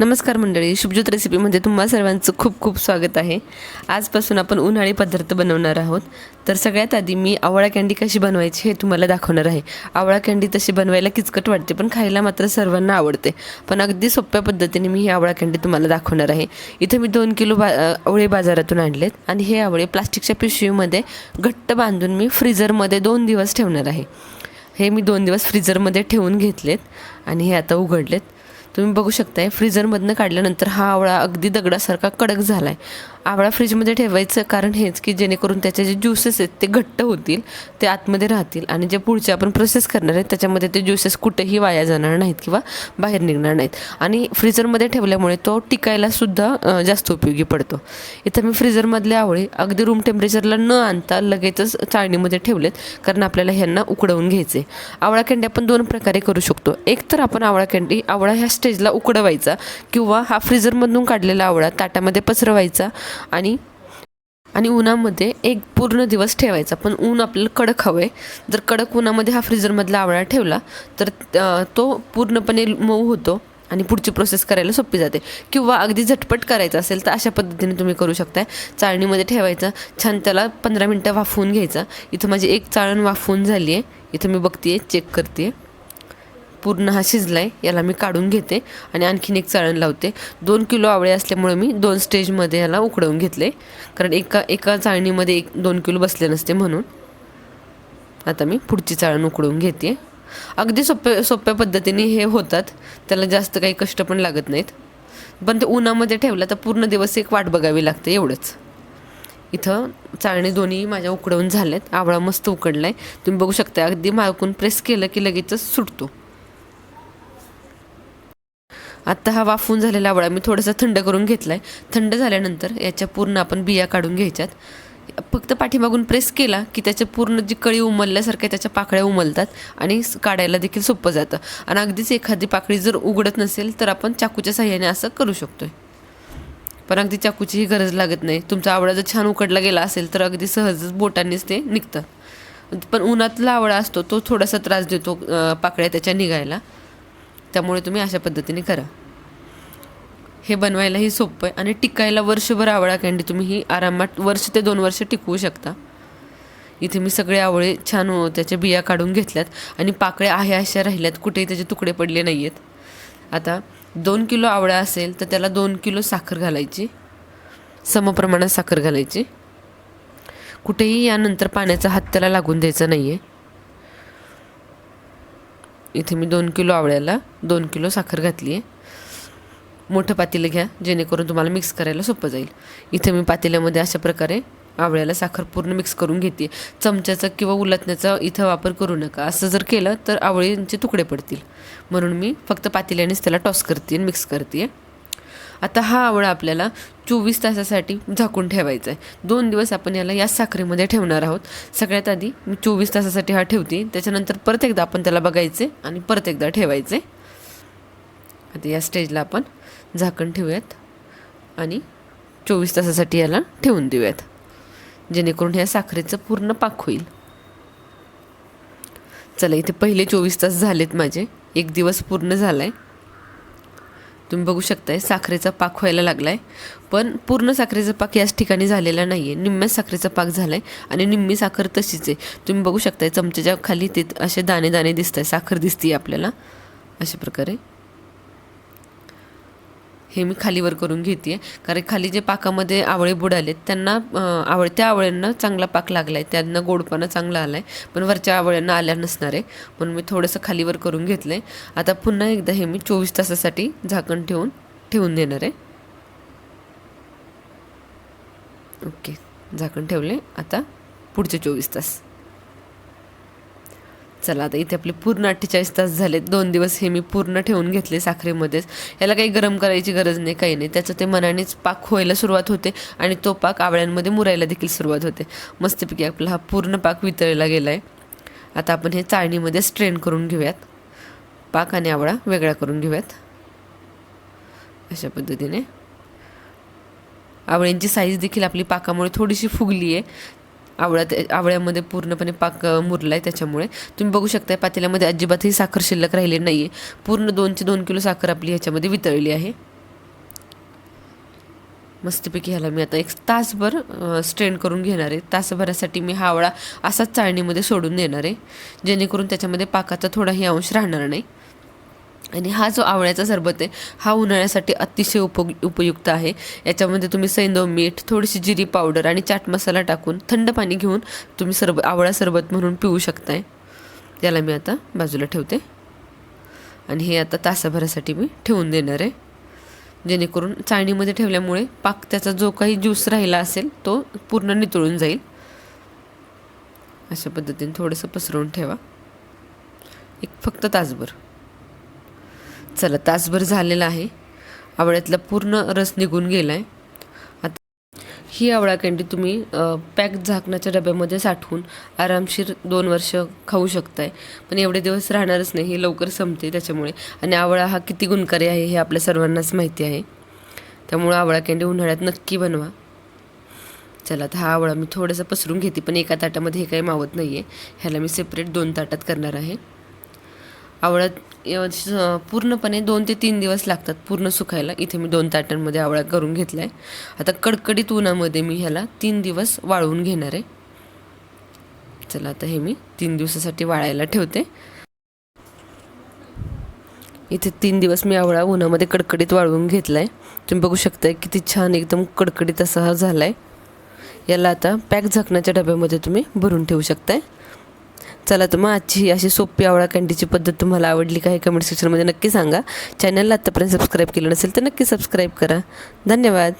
नमस्कार मंडळी शुभज्योत रेसिपीमध्ये तुम्हा सर्वांचं खूप खूप स्वागत आहे. आजपासून आपण उन्हाळी पदार्थ बनवणार आहोत. तर सगळ्यात आधी मी आवळा कँडी कशी बनवायची हे तुम्हाला दाखवणार आहे. आवळा कँडी तशी बनवायला किचकट वाटते पण खायला मात्र सर्वांना आवडते. पण अगदी सोप्या पद्धतीने मी ही आवळा कँडी तुम्हाला दाखवणार आहे. इथे मी दोन किलो बा आवळे बाजारातून आणलेत आणि हे आवळे प्लास्टिकच्या पिशवीमध्ये घट्ट बांधून मी फ्रीझरमध्ये दोन दिवस ठेवणार आहे. हे मी दोन दिवस फ्रीजरमध्ये ठेवून घेतलेत आणि हे आता उघडलेत. तुम्ही बघू शकताय फ्रीजरमधनं काढल्यानंतर हा आवळा अगदी दगडासारखा कडक झाला आहे आवळा फ्रीजमध्ये ठेवायचं कारण हेच की जेणेकरून त्याचे जे ज्युसेस आहेत ते घट्ट होतील ते आतमध्ये राहतील आणि जे पुढचे आपण प्रोसेस करणार आहेत त्याच्यामध्ये ते ज्युसेस कुठेही वाया जाणार नाहीत किंवा बाहेर निघणार नाहीत. आणि फ्रीजरमध्ये ठेवल्यामुळे तो टिकायला सुद्धा जास्त उपयोगी पडतो. इथं मी फ्रीजरमधले आवळे अगदी रूम टेम्परेचरला न आणता लगेचच चाळणीमध्ये ठेवलेत कारण आपल्याला ह्यांना उकडवून घ्यायचे. आवळा कँडी आपण दोन प्रकारे करू शकतो. एक तर आपण आवळा कँडी आवळा ह्या स्टेजला उकडवायचा किंवा हा फ्रीजरमधून काढलेला आवळा ताटामध्ये पसरवायचा. आणि आणि उन्हामध्ये एक पूर्ण दिवस ठेवायचा. पण ऊन आपल्याला कडक हवं आहे जर कडक उन्हामध्ये हा फ्रीजरमधला आवळा ठेवला तर तो पूर्णपणे मऊ होतो आणि पुढची प्रोसेस करायला सोपी जाते. किंवा अगदी झटपट करायचं असेल तर अशा पद्धतीने तुम्ही करू शकताय. चाळणीमध्ये ठेवायचं. छान त्याला पंधरा मिनटं वाफवून घ्यायचा. इथं माझी एक चाळण वाफवून झाली आहे इथं मी बघते चेक करते पूर्ण हा शिजला आहे याला मी काढून घेते आणि आणखीन एक चाळण लावते. दोन किलो आवळे असल्यामुळे मी दोन स्टेजमध्ये याला उकडवून घेतले. कारण एका एका चाळणीमध्ये एक दोन किलो बसले नसते म्हणून. आता मी पुढची चाळण उकडवून घेते. अगदी सोप्या सोप्या पद्धतीने हे होतात. त्याला जास्त काही कष्ट पण लागत नाहीत. पण ते उन्हामध्ये ठेवलं तर पूर्ण दिवस एक वाट बघावी लागते एवढंच. इथं चाळणी दोन्ही माझ्या उकडवून झाल्यात. आवळा मस्त उकडला आहे तुम्ही बघू शकता अगदी मागून प्रेस केलं की लगेचच सुटतो. आत्ता हा वाफून झालेला आवळा मी थोडासा थंड करून घेतला आहे थंड झाल्यानंतर याच्या पूर्ण आपण बिया काढून घ्यायच्यात. फक्त पाठीमागून प्रेस केला की त्याच्या पूर्ण जी कळी उमलल्यासारख्या त्याच्या पाकळ्या उमलतात आणि काढायला देखील सोपं जातं. आणि अगदीच एखादी पाकळी जर उघडत नसेल तर आपण चाकूच्या साह्याने असं करू शकतोय. पण अगदी चाकूचीही गरज लागत नाही. तुमचा आवळा जर छान उकडला गेला असेल तर अगदी सहजच बोटांनीच ते निघतं. पण उन्हातला आवळा असतो तो थोडासा त्रास देतो पाकळ्या त्याच्या निघायला. त्यामुळे तुम्ही अशा पद्धतीने करा. हे बनवायलाही सोपं आहे आणि टिकायला वर्षभर आवळा कँडी तुम्ही ही आरामात वर्ष ते दोन वर्ष टिकवू शकता. इथे मी सगळे आवळे छान त्याच्या बिया काढून घेतल्यात आणि पाकळ्या आहे अशा राहिल्यात कुठेही त्याचे तुकडे पडले नाही आहेत आता दोन किलो आवळा असेल तर त्याला दोन किलो साखर घालायची. समप्रमाणात साखर घालायची. कुठेही यानंतर पाण्याचा हात त्याला लागून द्यायचा नाही आहे इथे मी दोन किलो आवळ्याला दोन किलो साखर घातली आहे मोठं पातेलं घ्या जेणेकरून तुम्हाला मिक्स करायला सोपं जाईल. इथे मी पातेल्यामध्ये अशा प्रकारे आवळ्याला साखर पूर्ण मिक्स करून घेते. चमच्याचा किंवा उलटण्याचा इथं वापर करू नका. असं जर केलं तर आवळींचे तुकडे पडतील. म्हणून मी फक्त पातेल्यानेच त्याला टॉस करते आणि मिक्स करते. आता हा आवळा आपल्याला चोवीस तासासाठी झाकून ठेवायचा आहे. दोन दिवस आपण याला या साखरेमध्ये ठेवणार आहोत. सगळ्यात आधी मी चोवीस तासासाठी हा ठेवते. त्याच्यानंतर परत एकदा आपण त्याला बघायचे आणि परत एकदा ठेवायचे. आता या स्टेजला आपण झाकण ठेवूयात आणि चोवीस तासासाठी याला ठेवून देऊयात. जेणेकरून ह्या साखरेचं पूर्ण पाक होईल. चला इथे पहिले चोवीस तास झालेत माझे. एक दिवस पूर्ण झाला आहे तुम्ही बघू शकताय साखरेचा पाक व्हायला लागलाय. पण पूर्ण साखरेचा पाक याच ठिकाणी झालेला नाही आहे निम्म्याच साखरेचा पाक झाला आहे आणि निम्मी साखर तशीच आहे. तुम्ही बघू शकताय चमच्याच्या खाली ते असे दाणे दाणे दिसत आहे साखर दिसते आपल्याला. अशा प्रकारे. हे मी खालीवर करून घेते कारण खाली जे पाकामध्ये आवळे बुडालेत त्यांना आवळ त्या आवळ्यांना चांगला पाक लागला आहे त्यांना गोडपणा चांगला आला आहे पण वरच्या आवळ्यांना आल्या नसणार आहे. म्हणून मी थोडंसं खालीवर करून घेतलं आहे आता पुन्हा एकदा हे मी चोवीस तासासाठी झाकण ठेवून ठेवून देणार आहे. ओके. झाकण ठेवले आता पुढचे चोवीस तास. चला आता इथे आपले पूर्ण अठ्ठेचाळीस तास झाले दोन दिवस हे मी पूर्ण ठेवून घेतले साखरेमध्येच. याला काही गरम करायची गरज नाही काही नाही. त्याचं ते मनानेच पाक व्हायला सुरुवात होते आणि तो पाक आवळ्यांमध्ये मुरायला देखील सुरुवात होते. मस्तपैकी आपला हा पूर्ण पाक वितळला गेला आहे आता आपण हे चाळणीमध्ये स्ट्रेन करून घेऊयात. पाक आणि आवळा वेगळा करून घेऊयात. अशा पद्धतीने. आवळ्यांची साईज देखील आपली पाकामुळे थोडीशी फुगली आहे आवळ्यात आवळ्यामध्ये पूर्णपणे पाक मुरला आहे त्याच्यामुळे. तुम्ही बघू शकता पातेल्यामध्ये अजिबातही साखर शिल्लक राहिली नाही आहे पूर्ण दोनचे दोन किलो साखर आपली ह्याच्यामध्ये वितळली आहे. मस्तपैकी ह्याला मी आता एक तासभर स्ट्रेन करून घेणार आहे. तासभरासाठी मी हा आवळा असाच चाळणीमध्ये सोडून देणार आहे. जेणेकरून त्याच्यामध्ये पाकाचा थोडाही अंश राहणार नाही. आणि हा जो आवळ्याचा सरबत आहे हा उन्हाळ्यासाठी अतिशय उप उपयुक्त आहे. याच्यामध्ये तुम्ही सैंदव मीठ थोडीशी जिरी पावडर आणि चाट मसाला टाकून थंड पाणी घेऊन तुम्ही सरब आवळा सरबत म्हणून पिऊ शकताय. त्याला मी आता बाजूला ठेवते. आणि हे आता तासाभरासाठी मी ठेवून देणार आहे. जेणेकरून चाळणीमध्ये ठेवल्यामुळे पाक त्याचा जो काही ज्यूस राहिला असेल तो पूर्ण नितळून जाईल. अशा पद्धतीने थोडंसं पसरवून ठेवा. एक फक्त तासभर. चला तासभर झालेला आहे. आवळ्यातला पूर्ण रस निघून गेला आहे आता ही आवळा कँडी तुम्ही पॅक झाकणाच्या डब्यामध्ये साठवून आरामशीर दोन वर्ष खाऊ शकताय. पण एवढे दिवस राहणारच नाही हे लवकर संपते त्याच्यामुळे. आणि आवळा हा किती गुणकारी आहे हे आपल्या सर्वांनाच माहिती आहे. त्यामुळं आवळा कँडी उन्हाळ्यात नक्की बनवा. चला आता हा आवळा मी थोडंसं पसरून घेते पण एका ताटामध्ये हे काही मावत नाही आहे ह्याला मी सेपरेट दोन ताटात करणार आहे. आवळ्यात पूर्णपणे दोन ते तीन दिवस लागतात पूर्ण सुकायला. इथे मी दोन ताटांमध्ये आवळा करून घेतला आहे आता कडकडीत उन्हामध्ये मी ह्याला तीन दिवस वाळवून घेणार आहे. चला आता हे मी तीन दिवसासाठी वाळायला ठेवते. इथे तीन दिवस मी आवळा उन्हामध्ये कडकडीत वाळवून घेतला आहे तुम्ही बघू शकताय किती छान एकदम कडकडीत असा हा झाला आहे याला आता पॅक झाकण्याच्या डब्यामध्ये तुम्ही भरून ठेवू शकताय. चला तर मग आजची अशी सोपी आवळा कँडीची पद्धत तुम्हाला आवडली का हे कमेंट सेक्शनमध्ये नक्की सांगा. चॅनलला आत्तापर्यंत सबस्क्राईब केलं नसेल तर नक्की सबस्क्राईब करा. धन्यवाद.